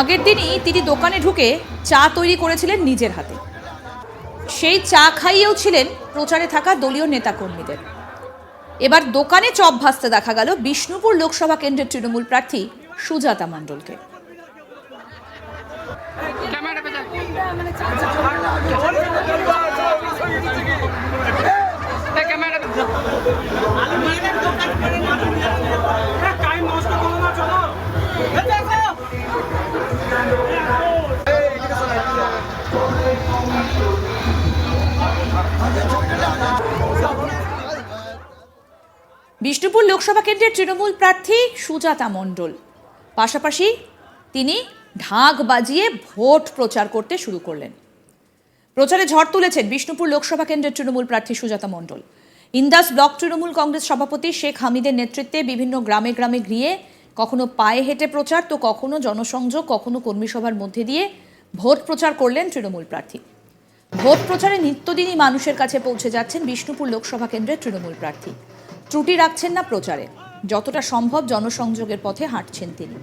আগের দিনই তিনি দোকানে ঢুকে চা তৈরি করেছিলেন নিজের হাতে। সেই চা খাইয়েও ছিলেন প্রচারে থাকা দলীয় নেতাকর্মীদের। এবার দোকানে চপ ভাসতে দেখা গেল বিষ্ণুপুর লোকসভা কেন্দ্রের তৃণমূল প্রার্থী সুজাতা মণ্ডলকে। ক্যামেরা বিষ্ণুপুর লোকসভা কেন্দ্রের তৃণমূল প্রার্থী সুজাতা মণ্ডল। পাশাপাশি তিনি ঢাক বাজিয়ে ভোট প্রচার করতে শুরু করলেন। প্রচারে ঝড় তুলেছেন বিষ্ণুপুর লোকসভা কেন্দ্রের তৃণমূল প্রার্থী সুজাতা মণ্ডল। ইন্দাস ব্লক তৃণমূল কংগ্রেস সভাপতি শেখ হামিদের নেতৃত্বে বিভিন্ন গ্রামে গ্রামে গিয়ে কখনো পায়ে হেঁটে প্রচার, তো কখনো জনসংযোগ, কখনো কর্মী সভার মধ্যে দিয়ে ভোট প্রচার করলেন তৃণমূল প্রার্থী। ভোট প্রচারে নিত্যদিনই মানুষের কাছে পৌঁছে যাচ্ছেন বিষ্ণুপুর লোকসভা কেন্দ্রের তৃণমূল প্রার্থী। ত্রুটি রাখছেন না প্রচারে। যতটা সম্ভব জনসংযোগের পথে হাঁটছেন তিনি।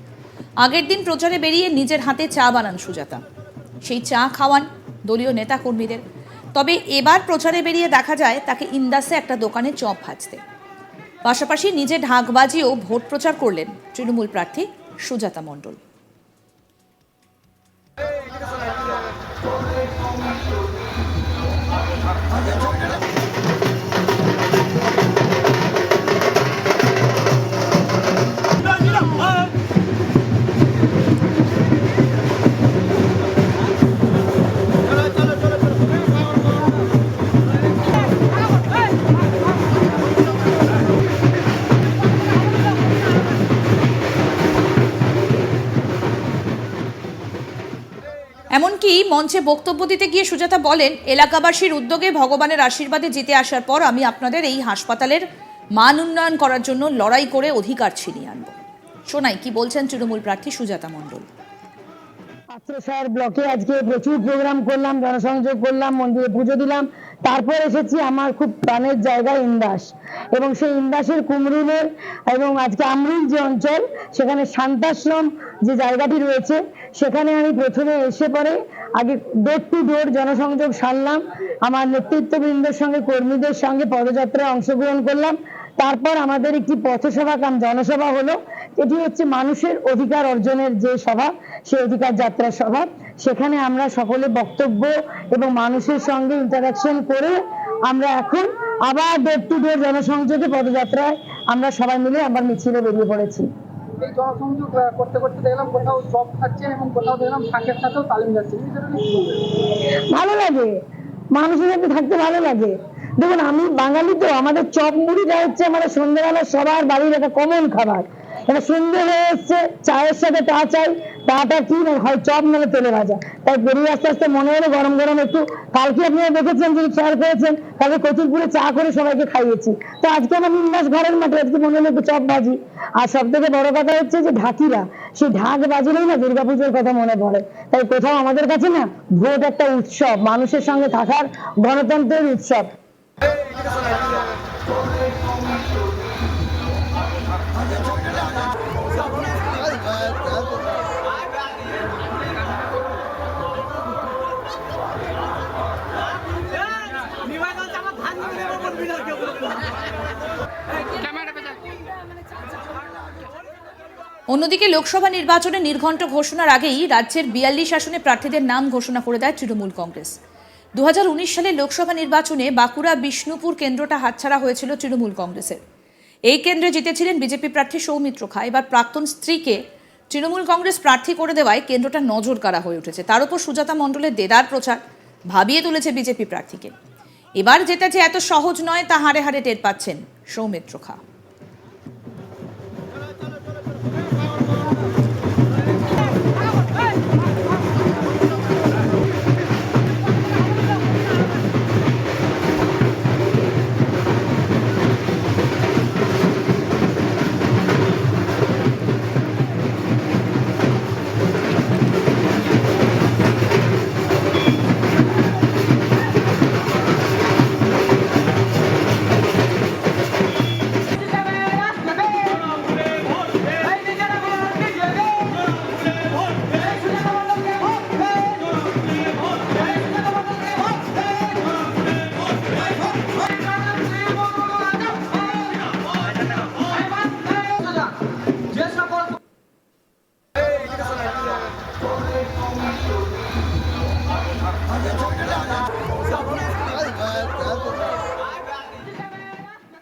আগের দিন প্রচারে বেরিয়ে নিজের হাতে চা বানান সুজাতা। সেই চা খাওয়ান দলীয় নেতাকর্মীদের। তবে এবার প্রচারে বেরিয়ে দেখা যায়, তাকে ইন্দাসে একটা দোকানে চপ ভাজতে। পাশাপাশি নিজে ঢাক বাজিয়েও ভোট প্রচার করলেন তৃণমূল প্রার্থী সুজাতা মণ্ডল। এমনকি মঞ্চে বক্তব্য দিতে গিয়ে সুজাতা বলেন, এলাকাবাসীর উদ্যোগে ভগবানের আশীর্বাদে জিতে আসার পর আমি আপনাদের এই হাসপাতালের মান উন্নয়ন করার জন্য লড়াই করে অধিকার ছিনিয়ে আনব। শোনাই কি বলছেন তৃণমূল প্রার্থী সুজাতা মণ্ডল? পাত্রসার ব্লকে আজকে প্রচুর প্রোগ্রাম করলাম, জনসংযোগ করলাম, মন্দিরে পুজো দিলাম। তারপর এসেছি আমার খুব প্রাণের জায়গা ইন্দাস। এবং সেই ইন্দাসের কুমরুলের এবং আজকে আমরুল যে অঞ্চল, সেখানে শান্তাশ্রম যে জায়গাটি রয়েছে, সেখানে আমি প্রথমে এসে পরে আগে ডোর টু ডোর জনসংযোগ সারলাম। আমার নেতৃত্ববৃন্দের সঙ্গে, কর্মীদের সঙ্গে পদযাত্রায় অংশগ্রহণ করলাম। তারপর আমাদের একটি পথসভা কাম জনসভা হলো। এটি হচ্ছে মানুষের অধিকার অর্জনের যে সভা সেই অধিকার যাত্রা সভা। সেখানে আমরা সকলে বক্তব্য এবং মানুষের সঙ্গে ইন্টারাকশন করে আমরা এখন আবার ডোর টু ডোর জনসংযোগে পদযাত্রায় আমরা সবাই মিলে আবার মিছিলে বেরিয়ে পড়েছি। এই জনসংযোগ করতে করতে দেখলাম কোথাও জব খাচ্ছেন এবং কোথাও দেখলাম সাথেও তালিম যাচ্ছেন? ভালো লাগে। মানুষের সাথে থাকতে ভালো লাগে। দেখুন, আমি বাঙালি তো, আমাদের চপ মুড়িটা হচ্ছে আমাদের সন্ধ্যেবেলা সবার বাড়ির একটা কমন খাবার। এটা সন্ধ্যে হয়ে এসছে, চায়ের সাথে চা চাই চাটা কি না, হয় চপ মানে তেলে ভাজা। তাই বেরিয়ে আস্তে আস্তে মনে হলো গরম গরম একটু। কালকে আপনারা দেখেছেন, যিনি খেয়াল করেছেন, কালকে কচুরপুরে চা করে সবাইকে খাইয়েছি। তো আজকে আমার নিন্দাস ঘরের মাঠে, আজকে মনে হলো একটু চপ ভাজি। আর সব থেকে বড় কথা হচ্ছে যে ঢাকিরা, সেই ঢাক বাজলেই না দুর্গাপুজোর কথা মনে পড়ে। তাই কোথাও আমাদের কাছে না ভোট একটা উৎসব, মানুষের সঙ্গে থাকার গণতন্ত্রের উৎসব। অন্যদিকে লোকসভা নির্বাচনে নির্ঘণ্ট ঘোষণার আগেই রাজ্যের বিয়াল্লিশ আসনে প্রার্থীদের নাম ঘোষণা করে দেয় তৃণমূল কংগ্রেস। দুহাজার উনিশ সালে লোকসভা নির্বাচনে বাঁকুড়া বিষ্ণুপুর কেন্দ্রটা হাতছাড়া হয়েছিল তৃণমূল কংগ্রেসের। এই কেন্দ্রে জিতেছিলেন বিজেপি প্রার্থী সৌমিত্র খা। এবার প্রাক্তন স্ত্রীকে তৃণমূল কংগ্রেস প্রার্থী করে দেওয়ায় কেন্দ্রটা নজর কাড়া হয়ে উঠেছে। তার উপর সুজাতা মণ্ডলের দেদার প্রচার ভাবিয়ে তুলেছে বিজেপি প্রার্থীকে। এবার যেটা যে এত সহজ নয়, তা হাড়ে হাড়ে টের পাচ্ছেন সৌমিত্র খা।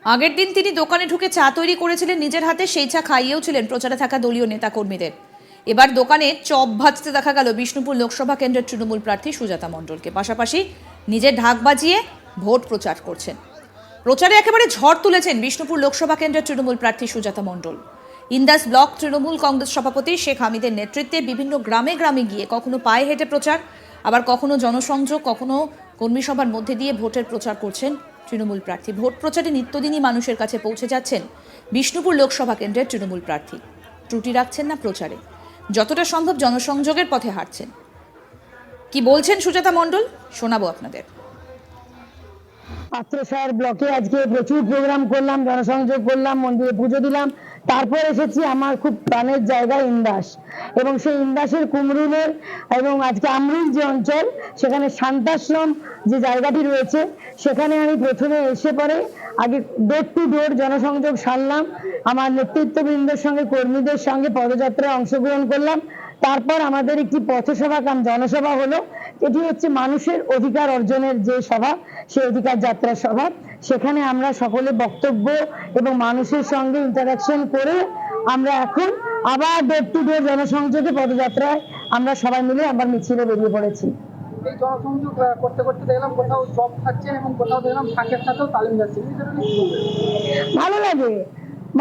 আগের দিন তিনি দোকানে ঢুকে চা তৈরি করেছিলেন নিজের হাতে, সেই চা খাইয়েও ছিলেন প্রচারে থাকা দলীয় নেতাকর্মীদের। এবার দোকানে চপ ভাজতে দেখা গেল বিষ্ণুপুর লোকসভা কেন্দ্রের তৃণমূল প্রার্থী সুজাতা মণ্ডলকে। পাশাপাশি নিজের ঢাক বাজিয়ে ভোট প্রচার করছেন। প্রচারে একেবারে ঝড় তুলেছেন বিষ্ণুপুর লোকসভা কেন্দ্রের তৃণমূল প্রার্থী সুজাতা মণ্ডল। ইন্দাস ব্লক তৃণমূল কংগ্রেস সভাপতি শেখ হামিদের নেতৃত্বে বিভিন্ন গ্রামে গ্রামে গিয়ে কখনো পায়ে হেঁটে প্রচার, আবার কখনো জনসংযোগ, কখনো কর্মী সভার মধ্যে দিয়ে ভোটের প্রচার করছেন তৃণমূল প্রার্থী। ভোট প্রচারে নিত্যদিনই মানুষের কাছে পৌঁছে যাচ্ছেন বিষ্ণুপুর লোকসভা কেন্দ্রের তৃণমূল প্রার্থী। ত্রুটি রাখছেন না প্রচারে। যতটা সম্ভব জনসংযোগের পথে হাঁটছেন। কি বলছেন সুজাতা মণ্ডল? শোনাবো আপনাদের। পাত্রসার ব্লকে আজকে প্রচুর প্রোগ্রাম করলাম, জনসংযোগ করলাম, মন্দিরে পুজো দিলাম। তারপর এসেছি আমার খুব প্রাণের জায়গা ইন্দাস। এবং সেই ইন্দাসের কুমরুলের এবং আজকে আমরুল যে অঞ্চল, সেখানে শান্তাশ্রম যে জায়গাটি রয়েছে, সেখানে আমি প্রথমে এসে পরে আগে ডোর টু ডোর জনসংযোগ সারলাম। আমার নেতৃত্ববৃন্দের সঙ্গে, কর্মীদের সঙ্গে পদযাত্রায় অংশগ্রহণ করলাম। তারপর আমাদের একটি পথসভা কাম জনসভা হলো। এটি হচ্ছে মানুষের অধিকার অর্জনের যে সভা সেই অধিকার যাত্রা সভা। সেখানে আমরা সকলে বক্তব্য এবং মানুষের সঙ্গে ইন্টারাকশন করে আমরা এখন আবার ডোর টু ডোর জনসংযোগে পদযাত্রায় আমরা সবাই মিলে আবার মিছিলে বেরিয়ে পড়েছি। এই জনসংযোগ করতে করতে দেখলাম কোথাও জব খাচ্ছেন এবং কোথাও দেখলাম সাথেও তালিম যাচ্ছেন ভালো লাগে।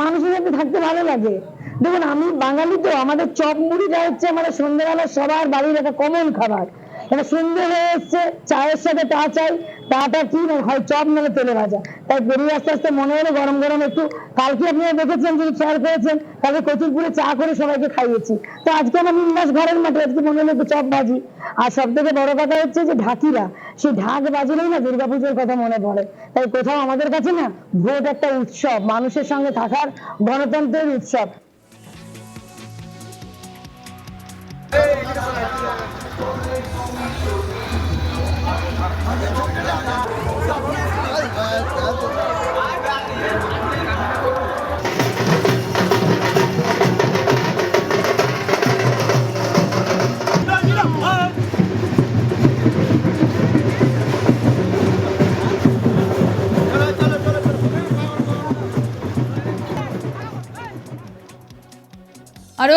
মানুষের সাথে থাকতে ভালো লাগে। দেখুন, আমি বাঙালি তো, আমাদের চপ মুড়িটা হচ্ছে আমাদের সন্ধ্যেবেলা সবার বাড়ির একটা কমন খাবার। এটা সন্ধ্যে হয়ে এসছে, চায়ের সাথে তা চাই, টাটা কি হয়, চপ নাহলে তেলে ভাজা। তাই বেরিয়ে আস্তে আস্তে মনে হলো গরম গরম একটু। কালকে আপনারা দেখেছেন যদি খেয়াল করেছেন কালকে কচুরপুরে চা করে সবাইকে খাইয়েছি। তো আজকে আমার নিন্দাস ঘরের মাঠে, আজকে মনে হলো একটু চপ ভাজি। আর সব থেকে বড় কথা হচ্ছে যে ঢাকিরা, সেই ঢাক বাজলেই না দুর্গাপুজোর কথা মনে পড়ে। তাই কোথাও আমাদের কাছে না ভোট একটা উৎসব, মানুষের সঙ্গে থাকার গণতন্ত্রের উৎসব।